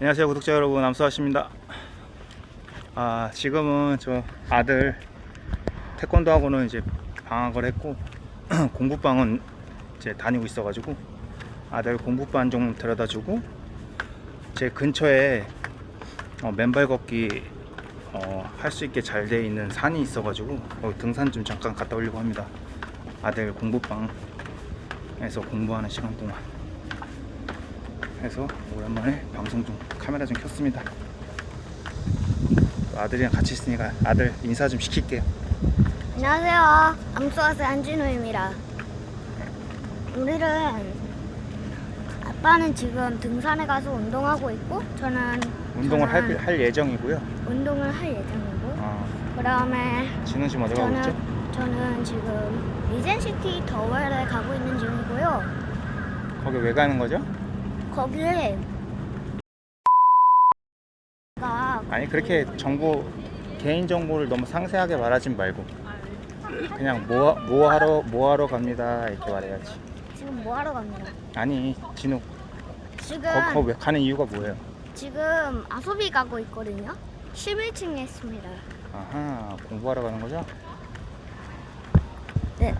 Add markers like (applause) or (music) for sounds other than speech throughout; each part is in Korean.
안녕하세요 구독자 여러분. 암수아씨입니다. 아 지금은 저 아들 태권도 학원은 이제 방학을 했고 (clears throat) 공부방은 이제 다니고 있어 가지고 아들 공부반 좀 데려다 주고 제 근처에 어, 맨발 걷기 어, 할 수 있게 잘 돼 있는 산이 있어 가지고 등산 좀 잠깐 갔다 오려고 합니다. 아들 공부방에서 공부하는 시간 동안 해서 오랜만에 방송 좀 카메라 좀 켰습니다. 또 아들이랑 같이 있으니까 아들 인사 좀 시킬게요. 안녕하세요. 암수아스 한진우입니다. 오늘은 아빠는 지금 등산에 가서 운동하고 있고 저는 운동을 할, 저는 할 예정이고요. 운동을 할 예정이고 어, 그다음에 진우 지금 어디 가고 저는 있죠? 저는 지금 리젠시티 더웰에 가고 있는 중이고요. 거기 왜 가는 거죠? 거기에 가 아니 그렇게 정보 개인 정보를 너무 상세하게 말하지 말고 그냥 뭐, 뭐 하러 뭐 하러 갑니다 이렇게 말해야지. 지금 뭐 하러 갑니다. 아니 진우 지금 거, 거왜 가는 이유가 뭐예요? 지금 아소비 가고 있거든요. 11층에 있습니다. 아하 공부하러 가는 거죠? 네.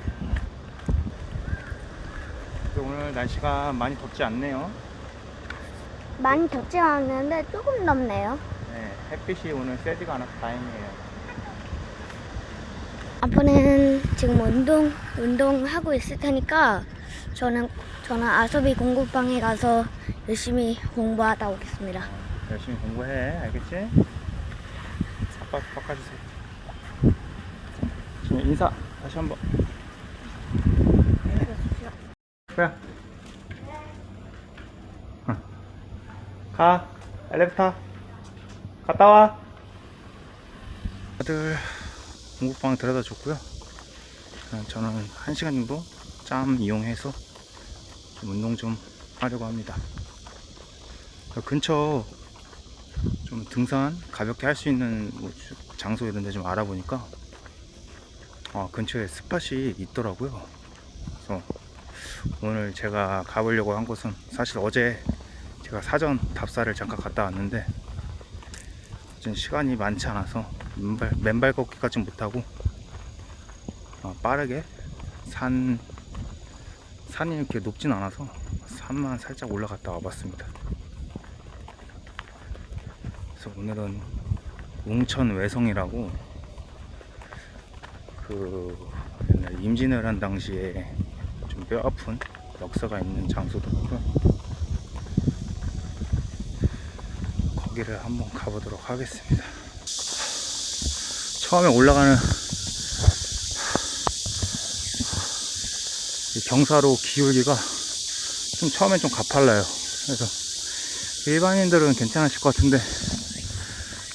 또 오늘 날씨가 많이 덥지 않네요. 많이 덥지 않는데 조금 덥네요. 네, 햇빛이 오늘 세지가 않아서 다행이에요. 아빠는 지금 운동 운동 하고 있을 테니까 저는 저는 아소비 공부방에 가서 열심히 공부하다 오겠습니다. 열심히 공부해, 알겠지? 아빠 바꿔주세요. 지금 인사 다시 한번. 그래. 가, 엘리베이터. 갔다 와. 아들 공부방 데려다 줬고요. 어, 저는 한 시간 정도 짬 이용해서 좀 운동 좀 하려고 합니다. 그 근처 좀 등산 가볍게 할 수 있는 뭐 주- 장소 이런 데 좀 알아보니까 아, 근처에 스팟이 있더라고요. 그래서 오늘 제가 가보려고 한 곳은 사실 어제 제가 사전 답사를 잠깐 갔다 왔는데 지금 시간이 많지 않아서 맨발, 맨발 걷기까지 못하고 어, 빠르게 산 산이 이렇게 높진 않아서 산만 살짝 올라갔다 와봤습니다. 그래서 오늘은 웅천 외성이라고 그 옛날 임진왜란 당시에 좀 뼈 아픈 역사가 있는 장소더라고요. 거기를 한번 가보도록 하겠습니다. 처음에 올라가는 이 경사로 기울기가 좀 처음엔 좀 가팔라요. 그래서 일반인들은 괜찮으실 것 같은데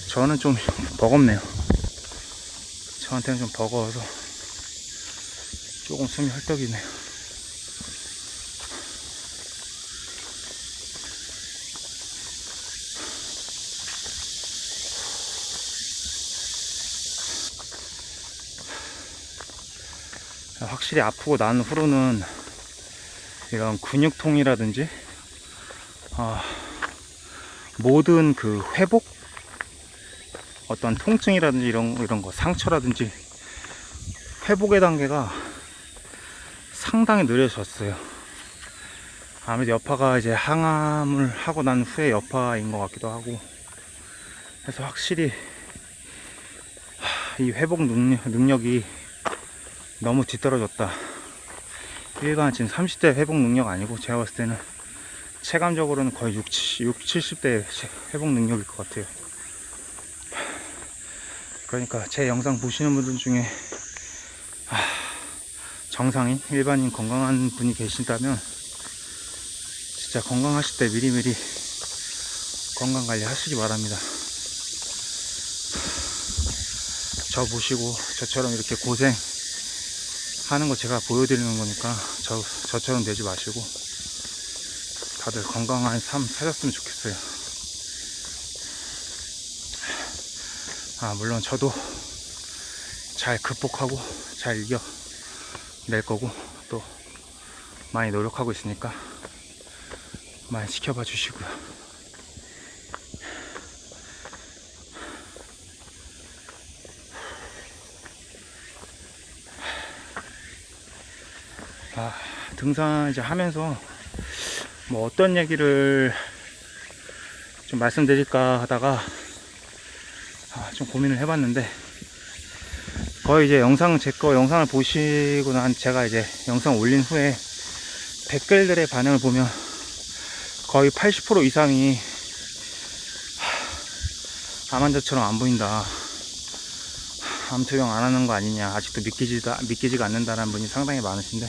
저는 좀 버겁네요. 저한테는 좀 버거워서 조금 숨이 헐떡이네요. 확실히 아프고 난 후로는 이런 근육통이라든지 아, 모든 그 회복 어떤 통증이라든지 이런 이런 거 상처라든지 회복의 단계가 상당히 느려졌어요. 아무래도 여파가 이제 항암을 하고 난 후에 여파인 것 같기도 하고 그래서 확실히 하, 이 회복 능력, 능력이 너무 뒤떨어졌다. 일반 지금 30대 회복 능력 아니고 제가 봤을 때는 체감적으로는 거의 6, 70대 회복 능력일 것 같아요. 그러니까 제 영상 보시는 분들 중에 아, 정상인 일반인 건강한 분이 계신다면 진짜 건강하실 때 미리미리 건강 관리 하시기 바랍니다. 저 보시고 저처럼 이렇게 고생 하는 거 제가 보여드리는 거니까 저, 저처럼 되지 마시고 다들 건강한 삶 사셨으면 좋겠어요. 아, 물론 저도 잘 극복하고 잘 이겨 낼 거고 또 많이 노력하고 있으니까 많이 지켜봐 주시고요. 아, 등산 이제 하면서 뭐 어떤 얘기를 좀 말씀드릴까 하다가 아, 좀 고민을 해봤는데 거의 이제 영상 제 거 영상을 보시고 난 제가 이제 영상 올린 후에 댓글들의 반응을 보면 거의 80% 이상이 하, 암환자처럼 안 보인다. 암 투병 안 하는 거 아니냐. 아직도 믿기지도 믿기지가 않는다라는 분이 상당히 많으신데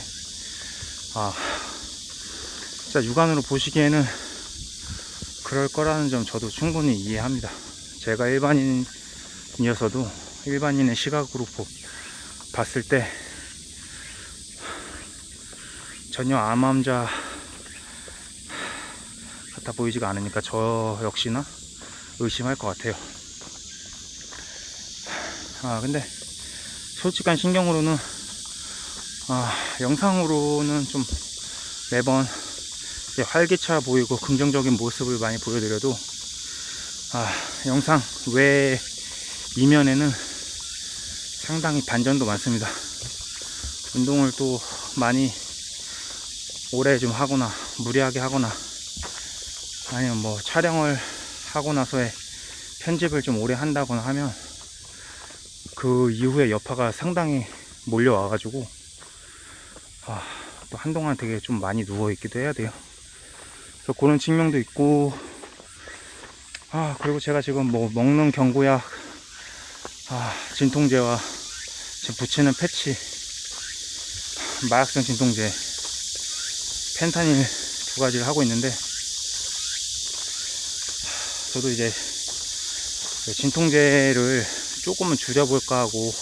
아 진짜 육안으로 보시기에는 그럴 거라는 점 저도 충분히 이해합니다. 제가 일반인이어서도 일반인의 시각으로 보- 봤을 때 전혀 암환자 같아 보이지가 않으니까 저 역시나 의심할 것 같아요. 아 근데 솔직한 신경으로는 아 영상으로는 좀 매번 활기차 보이고 긍정적인 모습을 많이 보여드려도 아 영상 외 이면에는 상당히 반전도 많습니다. 운동을 또 많이 오래 좀 하거나 무리하게 하거나 아니면 뭐 촬영을 하고 나서의 편집을 좀 오래 한다거나 하면 그 이후에 여파가 상당히 몰려와가지고 아, 또 한동안 되게 좀 많이 누워있기도 해야 돼요. 그래서 그런 측면도 있고 아 그리고 제가 지금 뭐 먹는 경구약 아 진통제와 지금 붙이는 패치 마약성 진통제 펜타닐 두 가지를 하고 있는데 저도 이제 그 진통제를 조금은 줄여볼까 하고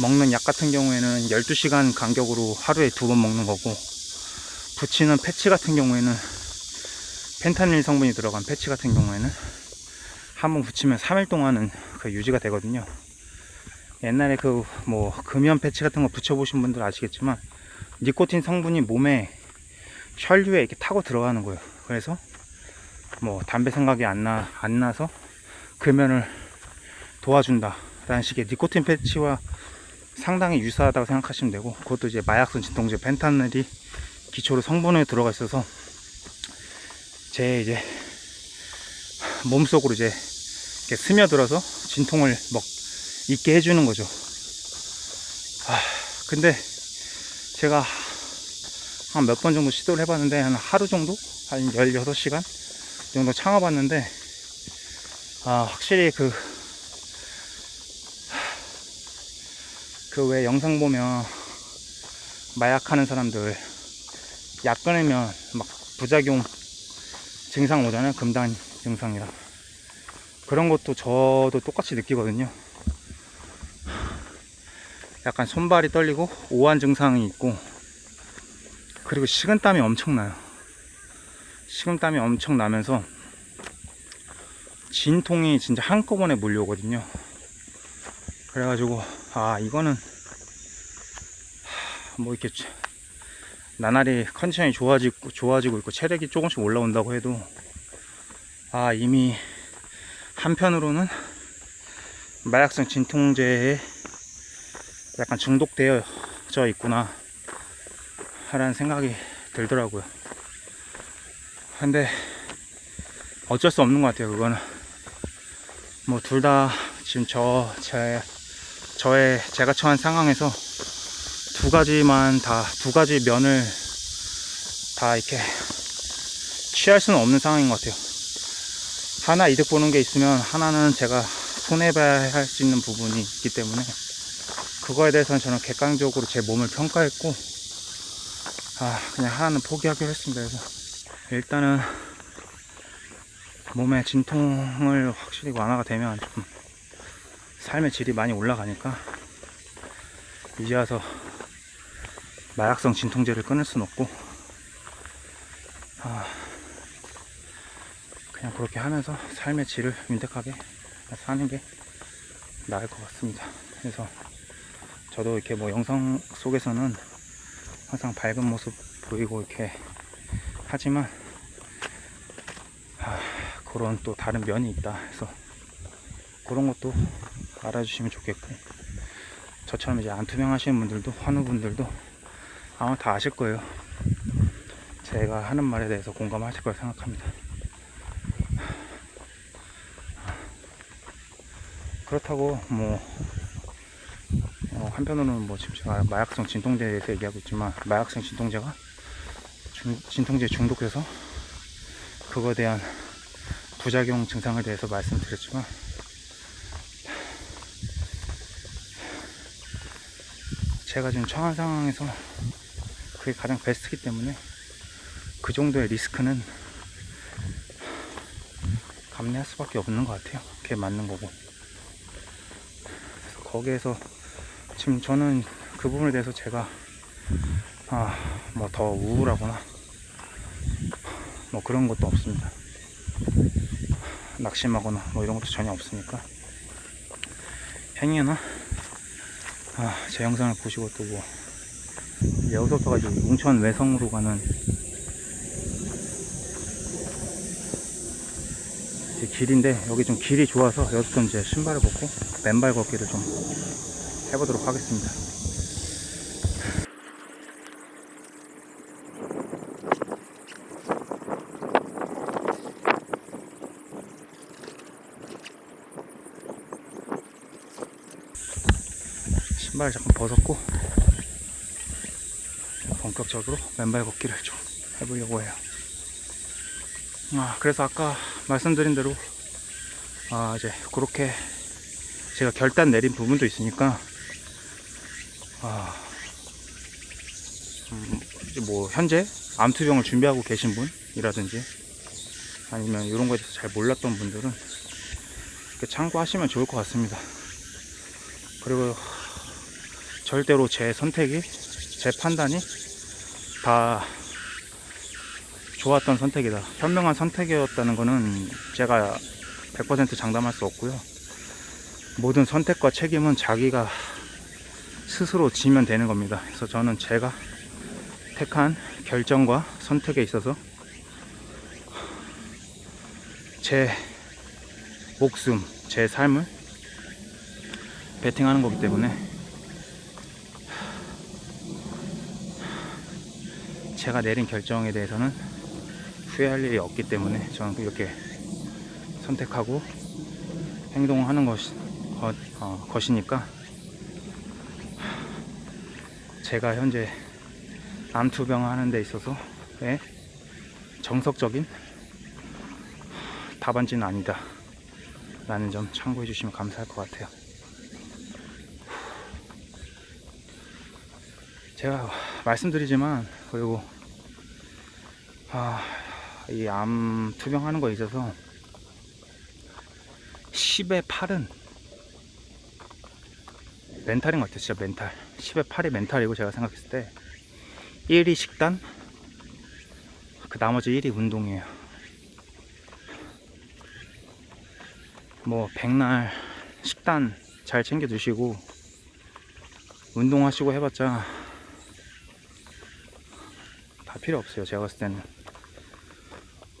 먹는 약 같은 경우에는 12시간 간격으로 하루에 두 번 먹는 거고 붙이는 패치 같은 경우에는 펜타닐 성분이 들어간 패치 같은 경우에는 한 번 붙이면 3일 동안은 그 유지가 되거든요. 옛날에 그 뭐 금연 패치 같은 거 붙여보신 분들 아시겠지만 니코틴 성분이 몸에 혈류에 이렇게 타고 들어가는 거예요. 그래서 뭐 담배 생각이 안 나, 안 나서 금연을 도와준다. 라는 식의 니코틴 패치와 상당히 유사하다고 생각하시면 되고 그것도 이제 마약성 진통제 펜타닐이 기초로 성분에 들어가 있어서 제 이제 몸속으로 이제 스며들어서 진통을 먹 있게 해주는 거죠. 아, 근데 제가 한 몇 번 정도 시도를 해봤는데 한 하루 정도? 한 16시간 정도 참아봤는데 아, 확실히 그 그왜 영상 보면 마약하는 사람들 약 끊으면 막 부작용 증상 오잖아요. 금단 증상이라. 그런 것도 저도 똑같이 느끼거든요. 약간 손발이 떨리고 오한 증상이 있고 그리고 식은땀이 엄청나요. 식은땀이 엄청 나면서 진통이 진짜 한꺼번에 몰려오거든요. 그래가지고 아 이거는 하, 뭐 이렇게 치- 나날이 컨디션이 좋아지고 좋아지고 있고 체력이 조금씩 올라온다고 해도 아 이미 한편으로는 마약성 진통제에 약간 중독되어져 있구나 하라는 생각이 들더라고요. 근데 어쩔 수 없는 것 같아요 그거는. 뭐 둘 다 지금 저 제 저의 제가 처한 상황에서 두 가지만 다 두 가지 면을 다 이렇게 취할 수는 없는 상황인 것 같아요. 하나 이득 보는 게 있으면 하나는 제가 손해봐야 할 수 있는 부분이 있기 때문에 그거에 대해서는 저는 객관적으로 제 몸을 평가했고 아 그냥 하나는 포기하기로 했습니다. 그래서 일단은 몸의 진통을 확실히 완화가 되면 좀 삶의 질이 많이 올라가니까 이제 와서 마약성 진통제를 끊을 순 없고 아, 그냥 그렇게 하면서 삶의 질을 윤택하게 사는 게 나을 것 같습니다. 그래서 저도 이렇게 뭐 영상 속에서는 항상 밝은 모습 보이고 이렇게 하지만 아, 그런 또 다른 면이 있다 해서 그런 것도 알아주시면 좋겠고 저처럼 이제 안 투명하시는 분들도 환우분들도 아마 다 아실 거예요. 제가 하는 말에 대해서 공감하실 거라 생각합니다. 그렇다고 뭐 어, 한편으로는 뭐 지금 제가 마약성 진통제에 대해서 얘기하고 있지만 마약성 진통제가 중, 진통제 중독돼서 그거에 대한 부작용 증상에 대해서 말씀드렸지만 제가 지금 처한 상황에서 그게 가장 베스트이기 때문에 그 정도의 리스크는 감내할 수밖에 없는 것 같아요. 그게 맞는 거고. 그래서 거기에서 지금 저는 그 부분에 대해서 제가 아, 뭐 더 우울하거나 뭐 그런 것도 없습니다. 낙심하거나 뭐 이런 것도 전혀 없으니까 행여나 아, 제 영상을 보시고 또 뭐 여기서부터가 이제 웅천 외성으로 가는 이제 길인데 여기 좀 길이 좋아서 여기서 이제 신발을 벗고 맨발 걷기를 좀 해보도록 하겠습니다. 신발 잠깐 벗었고 본격적으로 맨발 걷기를 좀 해보려고 해요. 아, 그래서 아까 말씀드린 대로 아, 이제 그렇게 제가 결단 내린 부분도 있으니까 아, 음, 뭐 현재 암투병을 준비하고 계신 분이라든지 아니면 이런 거에 대해서 잘 몰랐던 분들은 이렇게 참고하시면 좋을 것 같습니다. 그리고 절대로 제 선택이 제 판단이 다 좋았던 선택이다. 현명한 선택이었다는 거는 제가 100% 장담할 수 없고요. 모든 선택과 책임은 자기가 스스로 지면 되는 겁니다. 그래서 저는 제가 택한 결정과 선택에 있어서 제 목숨, 제 삶을 베팅하는 거기 때문에 제가 내린 결정에 대해서는 후회할 일이 없기 때문에 저는 이렇게 선택하고 행동하는 것이, 것, 어, 것이니까 제가 현재 암투병 하는 데 있어서의 정석적인 답안지는 아니다. 라는 점 참고해 주시면 감사할 것 같아요. 제가 말씀드리지만 그리고 아, 이 암 투병하는 거에 있어서 10의 8은 멘탈인 것 같아요. 진짜 멘탈. 10의 8이 멘탈이고 제가 생각했을 때 1이 식단, 그 나머지 1이 운동이에요. 뭐 백날 식단 잘 챙겨 드시고 운동하시고 해봤자 다 필요 없어요. 제가 봤을 때는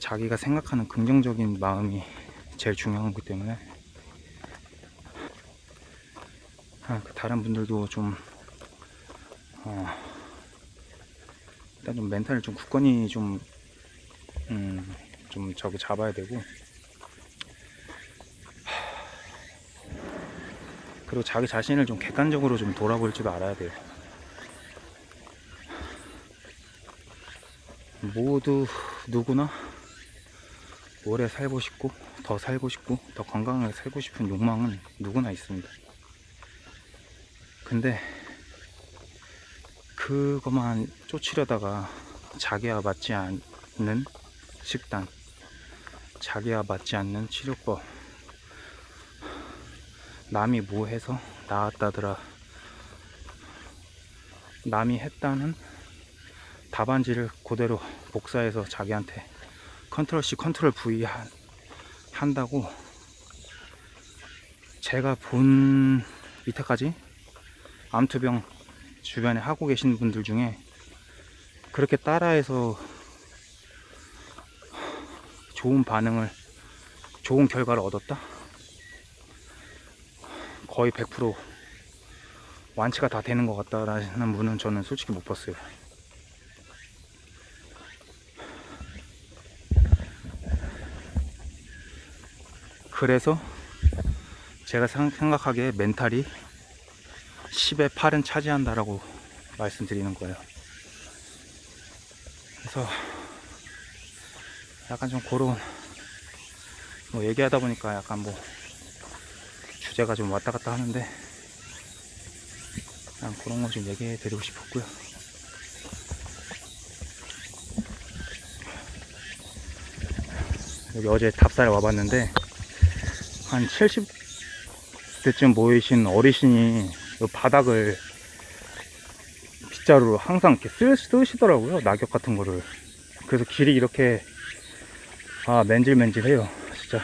자기가 생각하는 긍정적인 마음이 제일 중요한 거기 때문에 아, 그 다른 분들도 좀 어, 일단 좀 멘탈을 좀 굳건히 좀 음, 좀 저기 잡아야 되고 그리고 자기 자신을 좀 객관적으로 좀 돌아볼 줄 알아야 돼요. 모두 누구나 오래 살고 싶고 더 살고 싶고 더 건강하게 살고 싶은 욕망은 누구나 있습니다. 근데 그것만 쫓으려다가 자기와 맞지 않는 식단, 자기와 맞지 않는 치료법, 남이 뭐 해서 나았다더라. 남이 했다는 답안지를 그대로 복사해서 자기한테 컨트롤 C, 컨트롤 V 한, 한다고 제가 본 밑에까지 암투병 주변에 하고 계신 분들 중에 그렇게 따라해서 좋은 반응을 좋은 결과를 얻었다? 거의 100% 완치가 다 되는 것 같다라는 분은 저는 솔직히 못 봤어요. 그래서 제가 생- 생각하기에 멘탈이 10의 8은 차지한다라고 말씀드리는 거예요. 그래서 약간 좀 그런 뭐 얘기하다 보니까 약간 뭐 주제가 좀 왔다 갔다 하는데 그냥 그런 거 좀 얘기해 드리고 싶었고요. 여기 어제 답사에 와봤는데 한 70대쯤 모이신 어르신이 이 바닥을 빗자루로 항상 이렇게 쓰, 쓰시더라고요. 낙엽 같은 거를. 그래서 길이 이렇게 아 맨질맨질해요. 진짜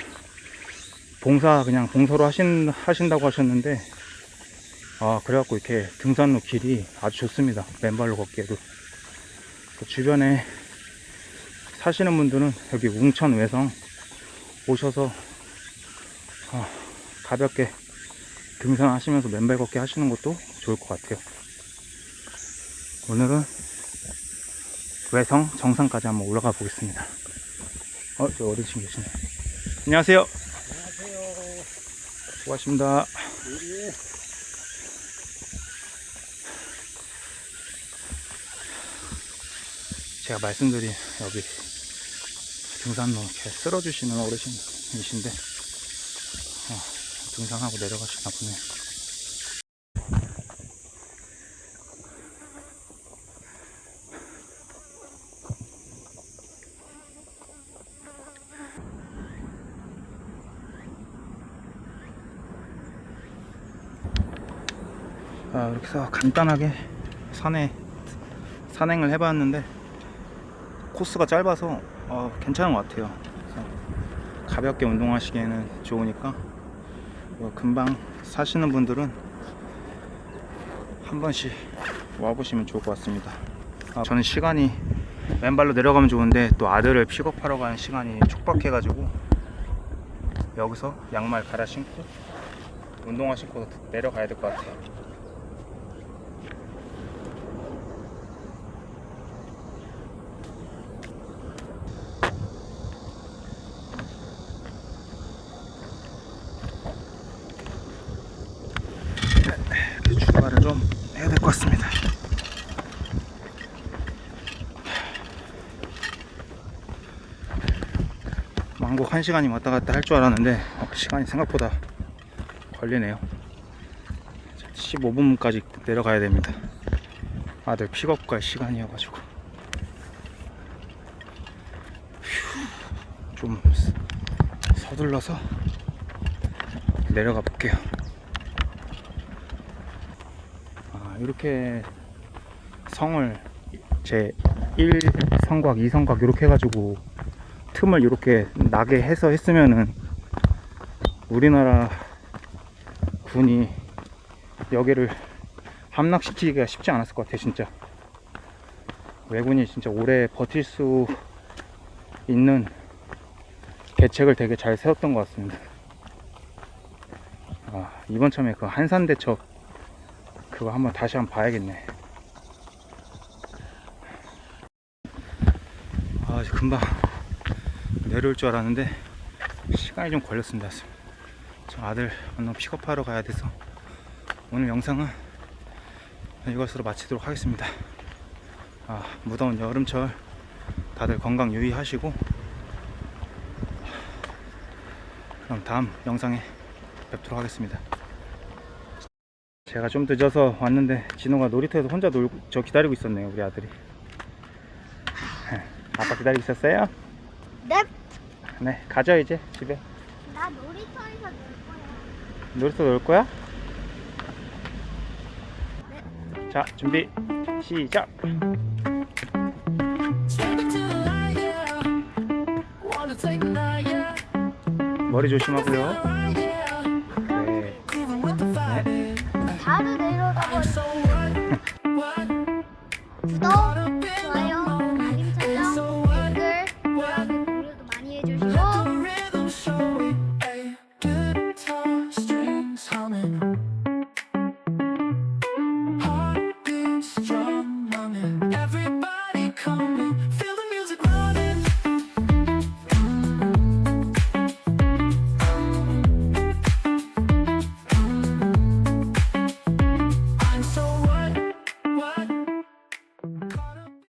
봉사 그냥 봉사로 하신 하신다고 하셨는데 아 그래갖고 이렇게 등산로 길이 아주 좋습니다. 맨발로 걷기에도 그 주변에 사시는 분들은 여기 웅천 외성 오셔서 아, 가볍게 등산하시면서 맨발 걷기 하시는 것도 좋을 것 같아요. 오늘은 외성 정상까지 한번 올라가 보겠습니다. 어, 저 어르신 계시네. 안녕하세요. 안녕하세요. 수고하십니다. 예. 제가 말씀드린 여기 등산로 이렇게 쓸어주시는 어르신이신데 어, 등산하고 내려가시나 보네요. 아, 이렇게 해서 간단하게 산에 산행을 해봤는데 코스가 짧아서 어, 괜찮은 것 같아요. 가볍게 운동하시기에는 좋으니까 뭐 금방 사시는 분들은 한 번씩 와보시면 좋을 것 같습니다. 아, 저는 시간이 맨발로 내려가면 좋은데 또 아들을 픽업하러 가는 시간이 촉박해 가지고 여기서 양말 갈아 신고 운동화 신고 내려가야 될 것 같아요. 이렇게 출발을 좀 같습니다. 왕복 1시간이 왔다 갔다 할 줄 알았는데 어, 시간이 생각보다 걸리네요. 15분까지 내려가야 됩니다. 아들 픽업 갈 시간이어가지고 휴, 좀 서- 서둘러서 내려가 볼게요. 아, 이렇게 성을 제 1성곽, 2성곽 이렇게 해가지고 틈을 이렇게 나게 해서 했으면은 우리나라 군이 여기를 함락시키기가 쉽지 않았을 것 같아 진짜. 왜군이 진짜 오래 버틸 수 있는 계책을 되게 잘 세웠던 것 같습니다. 아, 이번 참에 그 한산 대첩 그거 한번 다시 한번 봐야겠네. 아, 금방 내려올 줄 알았는데 시간이 좀 걸렸습니다. 저 아들 만나 픽업하러 가야 돼서 오늘 영상은 이것으로 마치도록 하겠습니다. 아, 무더운 여름철 다들 건강 유의하시고 그럼 다음 영상에 뵙도록 하겠습니다. 제가 좀 늦어서 왔는데 진호가 놀이터에서 혼자 놀고 저 기다리고 있었네요 우리 아들이 아빠 기다리고 있었어요? 네, 네 가죠 이제 집에 나 놀이터에서 놀 거야. 놀이터 놀 거야? 자 준비 시작 머리 조심하고요 바